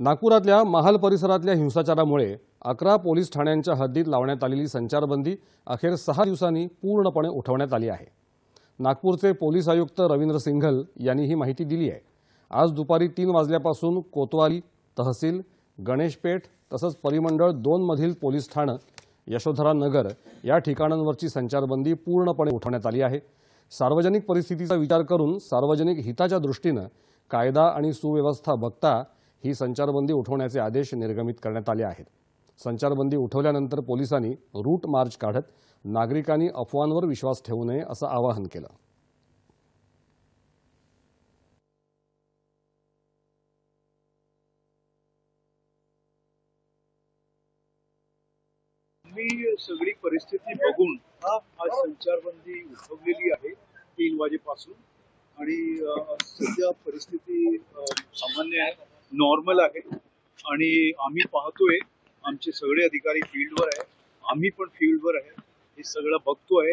नागपुरातल्या महाल परिसरातल्या हिंसाचारामुळे अकरा पोलीस ठाण्यांच्या हद्दीत लावण्यात आलेली संचारबंदी अखेर सहा दिवसांनी पूर्णपणे उठवण्यात आली आहे. नागपूरचे पोलीस आयुक्त रवींद्र सिंघल यांनी ही माहिती दिली आहे. आज दुपारी तीन वाजल्यापासून कोतवाली तहसील गणेशपेठ तसंच परिमंडळ दोनमधील पोलीस ठाणं यशोधरा नगर या ठिकाणांवरची संचारबंदी पूर्णपणे उठवण्यात आली आहे. सार्वजनिक परिस्थितीचा विचार करून सार्वजनिक हिताच्या दृष्टीनं कायदा आणि सुव्यवस्था बघता ही संचारबंदी उठवण्याचे आदेश निर्गमित करण्यात आले आहेत. संचारबंदी उठवल्यानंतर पोलिसांनी रूट मार्च काढत नागरिकांनी अफवांवर विश्वास ठेवू नये असं आवाहन केलं. मी सगळी परिस्थिती बघून आज संचारबंदी उठवलेली आहे तीन वाजेपासून आणि सध्या परिस्थिती सामान्य आहे. नॉर्मल आहे. आणि आम्ही पाहतोय आमचे सगळे अधिकारी फील्डवर आहे. आम्ही पण फील्डवर आहे. हे सगळं बघतोय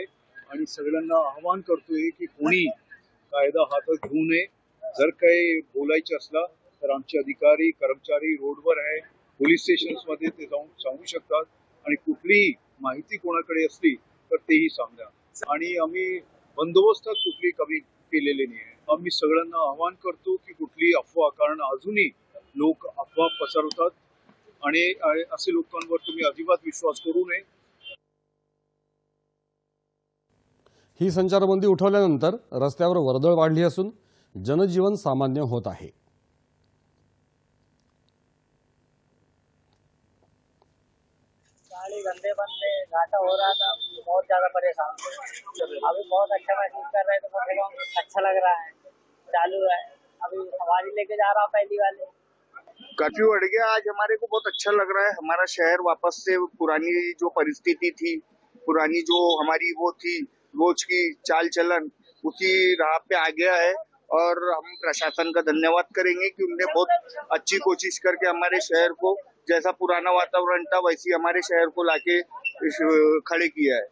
आणि सगळ्यांना आवाहन करतोय की कोणी कायदा हातात घेऊ नये. जर काही बोलायचं असला तर आमचे अधिकारी कर्मचारी रोडवर आहे. पोलीस स्टेशन्समध्ये ते जाऊन सांगू शकतात. आणि कुठलीही माहिती कोणाकडे असली तर तेही सांगा. आणि आम्ही बंदोबस्तात कुठली कमी केलेली नाही आहे. आम्ही सगळ्यांना आवाहन करतो की कुठली अफवा कारण अजूनही अफवा पसरवतात. आणि असे लोकांवर तुम्ही अजिबात विश्वास करू नये. ही संचारबंदी उठवल्यानंतर रस्त्यावर वर्दळ वाढली असून जनजीवन सामान्य होत आहे. गाड़ी गंदे बंदे घाटा हो रहा था बहुत ज्यादा परेशान थे। अभी बहुत अच्छा महसूस कर रहे थे कम से कम अच्छा लग रहा है चालू है। अभी हमारी लेके जा रहा हूँ पहली वाली। कर्फ्यू हट गया। आज हमारे को बहुत अच्छा लग रहा है। हमारा शहर वापस से पुरानी जो परिस्थिति थी, पुरानी जो हमारी वो थी, रोज की चाल चलन, उसी राह पे आ गया है और हम प्रशासन का धन्यवाद करेंगे कि उनने बहुत अच्छी कोशिश करके हमारे शहर को जैसा पुराना वातावरण था, वैसी हमारे शहर को लाके खड़े किया है।